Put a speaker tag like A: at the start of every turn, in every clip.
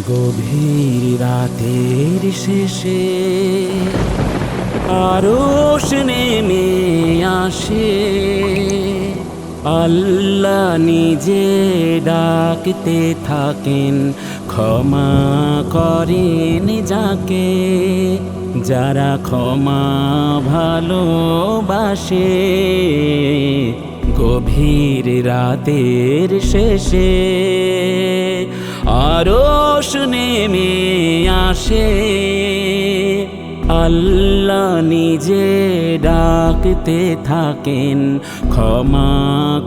A: গভীর রাতের শেষে আরশ নেমে আসে। আল্লাহ নিজে ডাকতে থাকেন, ক্ষমা করেন যাকে। যারা ক্ষমা ভালোবাসে, গভীর রাতের শেষে আরশ নেমে আসে। আল্লাহ নিজে ডাকতে থাকেন, ক্ষমা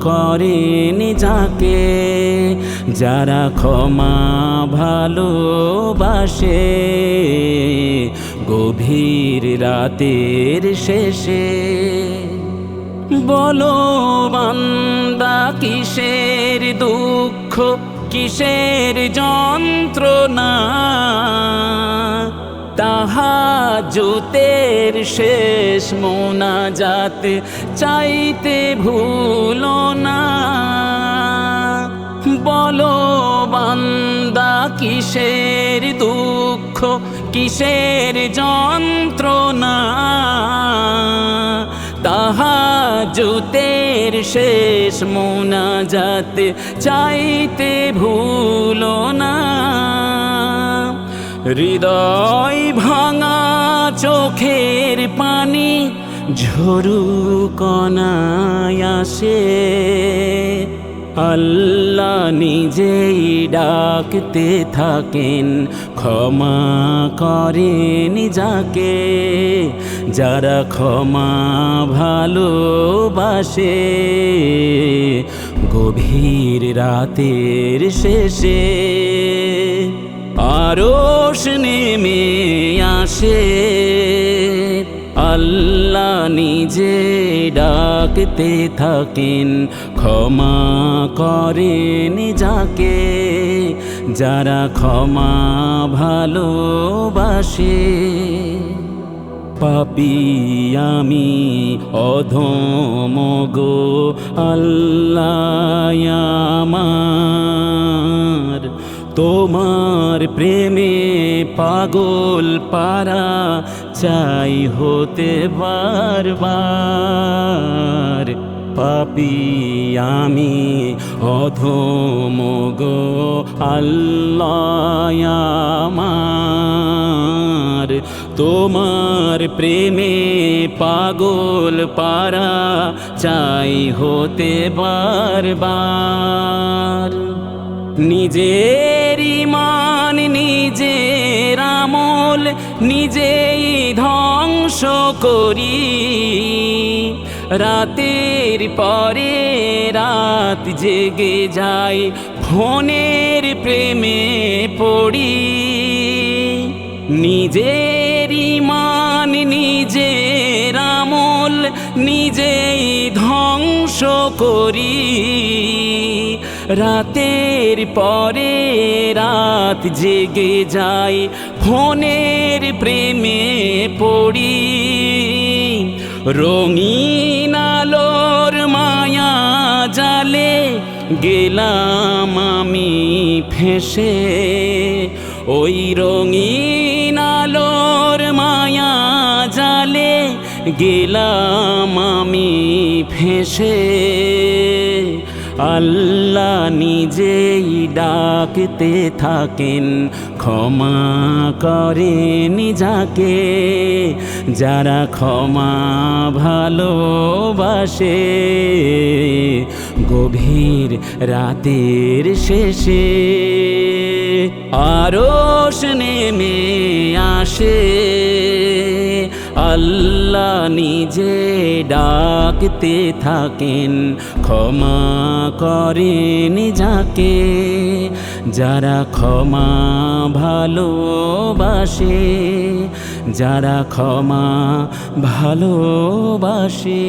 A: করেন যাকে। যারা ক্ষমা ভালোবাসে, গভীর রাতের শেষে। বলো বান্দা, কিসের দুঃখ? কিসের যন্ত্রণা? তাহা জুতের শেষ মোনাজাত চাইতে ভুল না। বলো, বান্দা, কিসের দুঃখ, কিসের যন্ত্রণা? তাহা জুতের শেষ মোনাজাত চাইতে ভুলো না। হৃদয় ভাঙা চোখের পানি ঝরু কনায় আসে। আল্লাহ নিজেই ডাকতে থাকেন, ক্ষমা করেন যাকে। যারা ক্ষমা ভালোবাসে, গভীর রাতের শেষে আরশ নেমে আসে। আল্লাহ নিজে ডাকতে থাকেন, ক্ষমা করেন যাকে। যারা ক্ষমা ভালোবাসে, পাপি আমি অধমগো আল্লাহ আমার। তোমার প্রেমে পাগল পারা চাই হতে বারবার। পাপি আমি অধমগো আল্লাহ আমার। তোমার প্রেমে পাগল পারা চাই হতে বারবার। নিজের ইমান নিজের আমল নিজেই ধ্বংস করি। রাতের পরে রাত জেগে যাই ফোনের প্রেমে পড়ি। নিজের ইমান নিজের আমল নিজেই ধ্বংস করি। রাতের পরে রাত জেগে যাই, ফোনের প্রেমে পড়ি। রঙিন আলোর মায়া জালে গেলাম আমি ফেসে। ওই রঙিন আলোর গেলাম আমি ফেসে। আল্লাহ নিজেই ডাকতে থাকেন, ক্ষমা করেন যাকে। যারা ক্ষমা ভালোবাসে, গভীর রাতের শেষে। আরশ নেমে আসে। আল্লাহ নিজে ডাকতে থাকেন ক্ষমা করেন যাকে। যারা ক্ষমা ভালোবাসে যারা ক্ষমা ভালোবাসে।